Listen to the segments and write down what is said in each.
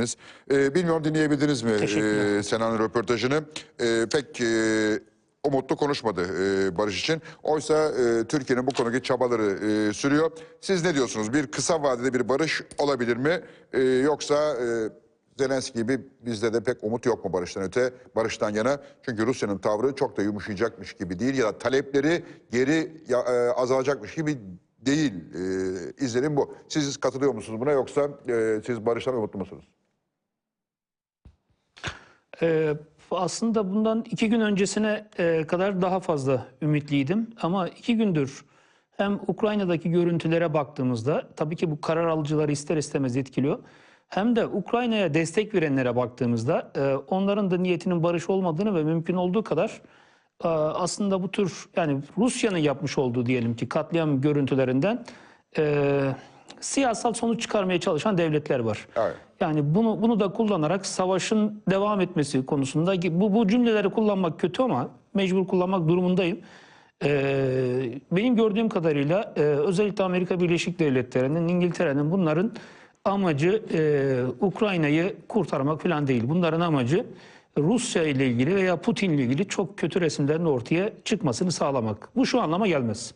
ettiniz. Ee, bilmiyorum dinleyebildiniz mi e, Sena'nın röportajını? Ee, pek e, umutlu konuşmadı e, Barış için. Oysa e, Türkiye'nin bu konudaki çabaları e, sürüyor. Siz ne diyorsunuz? Bir kısa vadede bir barış olabilir mi? E, yoksa e, Zelenski gibi bizde de pek umut yok mu barıştan öte, barıştan yana? Çünkü Rusya'nın tavrı çok da yumuşayacakmış gibi değil ya da talepleri geri ya- e, azalacakmış gibi değil. E, izlenim bu. Siz katılıyor musunuz buna yoksa e, siz barıştan umutlu musunuz? Ee, aslında bundan iki gün öncesine e, kadar daha fazla ümitliydim. Ama iki gündür hem Ukrayna'daki görüntülere baktığımızda tabii ki bu karar alıcıları ister istemez etkiliyor. Hem de Ukrayna'ya destek verenlere baktığımızda e, onların da niyetinin barış olmadığını ve mümkün olduğu kadar e, aslında bu tür yani Rusya'nın yapmış olduğu diyelim ki katliam görüntülerinden e, siyasal sonuç çıkarmaya çalışan devletler var. Evet. Yani bunu bunu da kullanarak savaşın devam etmesi konusunda bu bu cümleleri kullanmak kötü ama mecbur kullanmak durumundayım. Ee, benim gördüğüm kadarıyla e, özellikle Amerika Birleşik Devletleri'nin, İngiltere'nin bunların amacı e, Ukrayna'yı kurtarmak falan değil. Bunların amacı Rusya ile ilgili veya Putin ile ilgili çok kötü resimlerin ortaya çıkmasını sağlamak. Bu şu anlama gelmez.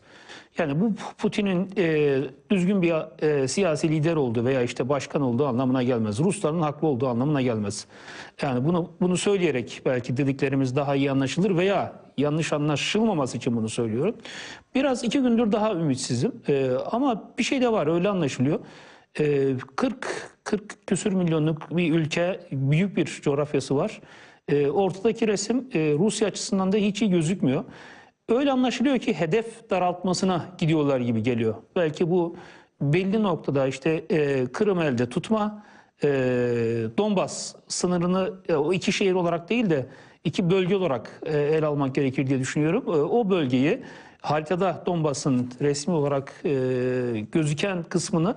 Yani bu Putin'in e, düzgün bir e, siyasi lider olduğu veya işte başkan olduğu anlamına gelmez. Rusların haklı olduğu anlamına gelmez. Yani bunu bunu söyleyerek belki dediklerimiz daha iyi anlaşılır veya yanlış anlaşılmaması için bunu söylüyorum. Biraz iki gündür daha ümitsizim. E, ama bir şey de var öyle anlaşılıyor. E, 40 40 küsür milyonluk bir ülke, büyük bir coğrafyası var. E, ortadaki resim e, Rusya açısından da hiç iyi gözükmüyor. Öyle anlaşılıyor ki hedef daraltmasına gidiyorlar gibi geliyor. Belki bu belli noktada işte e, Kırım elde tutma, e, Donbas sınırını o iki şehir olarak değil de iki bölge olarak e, el almak gerekir diye düşünüyorum. E, o bölgeyi haritada Donbas'ın resmi olarak e, gözüken kısmını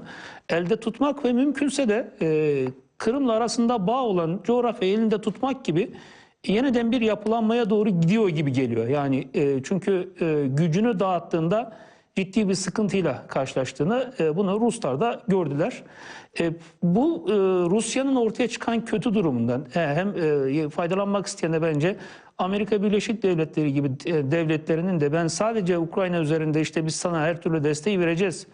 elde tutmak ve mümkünse de e, Kırım'la arasında bağ olan coğrafyayı elinde tutmak gibi yeniden bir yapılanmaya doğru gidiyor gibi geliyor. Yani e, çünkü gücünü dağıttığında ciddi bir sıkıntıyla karşılaştığını e, bunu Ruslar da gördüler. E, bu e, Rusya'nın ortaya çıkan kötü durumundan hem faydalanmak isteyen de bence Amerika Birleşik Devletleri gibi devletlerinin de ben sadece Ukrayna üzerinde işte biz sana her türlü desteği vereceğiz.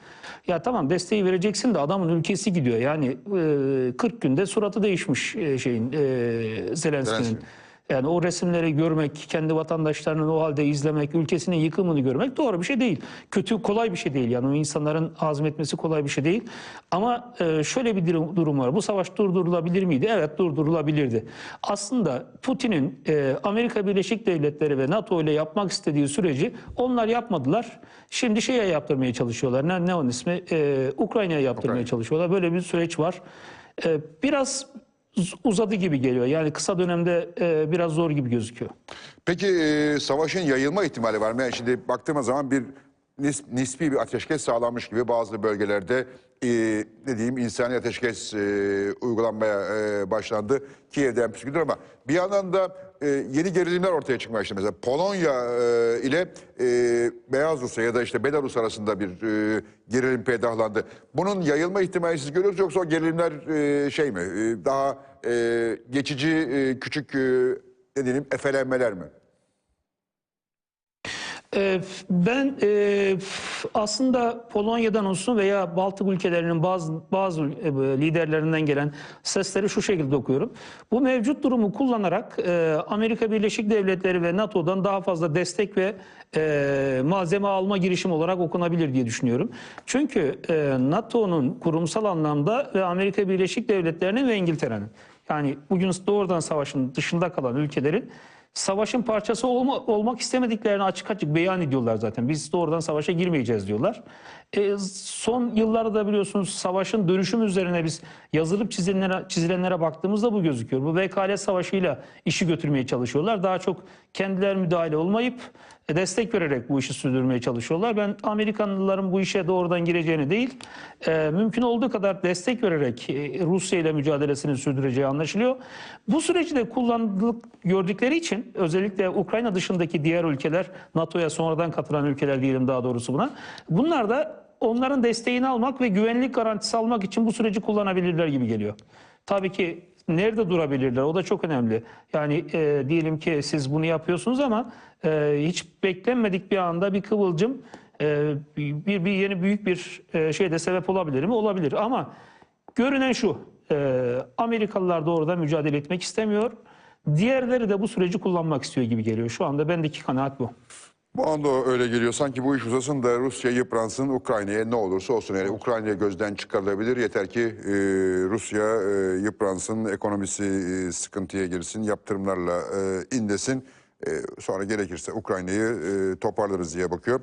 Ya tamam desteği vereceksin de adamın ülkesi gidiyor. Yani e, 40 günde suratı değişmiş şeyin Zelenski'nin. Zelenski. Yani o resimleri görmek, kendi vatandaşlarının o halde izlemek, ülkesinin yıkımını görmek doğru bir şey değil. Kötü, kolay bir şey değil. Yani o insanların hazmetmesi kolay bir şey değil. Ama e, şöyle bir durum, var. Bu savaş durdurulabilir miydi? Evet durdurulabilirdi. Aslında Putin'in e, Amerika Birleşik Devletleri ve NATO ile yapmak istediği süreci onlar yapmadılar. Şimdi şeye yaptırmaya çalışıyorlar. Ne, ne onun ismi? E, Ukrayna'ya yaptırmaya Ukrayna. çalışıyorlar. Böyle bir süreç var. Biraz uzadı gibi geliyor. Yani kısa dönemde e, biraz zor gibi gözüküyor. Peki e, savaşın yayılma ihtimali var mı? Yani şimdi baktığımız zaman bir nis- nispi bir ateşkes sağlanmış gibi bazı bölgelerde e, ne diyeyim insani ateşkes e, uygulanmaya e, başlandı. Kiev'den püsküdür ama bir yandan da e, yeni gerilimler ortaya çıkmaya başladı. Mesela Polonya e, ile e, Beyaz Rusya ya da işte Belarus arasında bir e, gerilim peydahlandı. Bunun yayılma ihtimali siz görüyor musunuz yoksa o gerilimler e, şey mi? E, daha e, geçici e, küçük e, ne diyelim efelenmeler mi? E, ben e, aslında Polonya'dan olsun veya Baltık ülkelerinin bazı bazı e, liderlerinden gelen sesleri şu şekilde okuyorum. Bu mevcut durumu kullanarak e, Amerika Birleşik Devletleri ve NATO'dan daha fazla destek ve malzeme alma girişimi olarak okunabilir diye düşünüyorum. Çünkü NATO'nun kurumsal anlamda ve Amerika Birleşik Devletleri'nin ve İngiltere'nin yani bugün doğrudan savaşın dışında kalan ülkelerin savaşın parçası olma, olmak istemediklerini açık açık beyan ediyorlar zaten. Biz doğrudan savaşa girmeyeceğiz diyorlar. E, son yıllarda biliyorsunuz savaşın dönüşüm üzerine biz yazılıp çizilenlere, çizilenlere baktığımızda bu gözüküyor. Bu vekalet savaşıyla işi götürmeye çalışıyorlar. Daha çok kendiler müdahale olmayıp destek vererek bu işi sürdürmeye çalışıyorlar. Ben Amerikanlıların bu işe doğrudan gireceğini değil, e, mümkün olduğu kadar destek vererek e, Rusya ile mücadelesini sürdüreceği anlaşılıyor. Bu süreci de kullanılıp gördükleri için özellikle Ukrayna dışındaki diğer ülkeler, NATO'ya sonradan katılan ülkeler diyelim daha doğrusu buna. Bunlar da onların desteğini almak ve güvenlik garantisi almak için bu süreci kullanabilirler gibi geliyor. Tabii ki nerede durabilirler o da çok önemli. Yani e, diyelim ki siz bunu yapıyorsunuz ama e, hiç beklenmedik bir anda bir kıvılcım e, bir, bir yeni büyük bir e, şeyde sebep olabilir mi? Olabilir ama görünen şu e, Amerikalılar da orada mücadele etmek istemiyor. Diğerleri de bu süreci kullanmak istiyor gibi geliyor. Şu anda bendeki kanaat bu. Bu anda öyle geliyor. Sanki bu iş uzasın da Rusya yıpransın, Ukrayna'ya ne olursa olsun. Yani Ukrayna gözden çıkarılabilir. Yeter ki e, Rusya e, yıpransın, ekonomisi e, sıkıntıya girsin, yaptırımlarla e, indesin. E, sonra gerekirse Ukrayna'yı e, toparlarız diye bakıyor.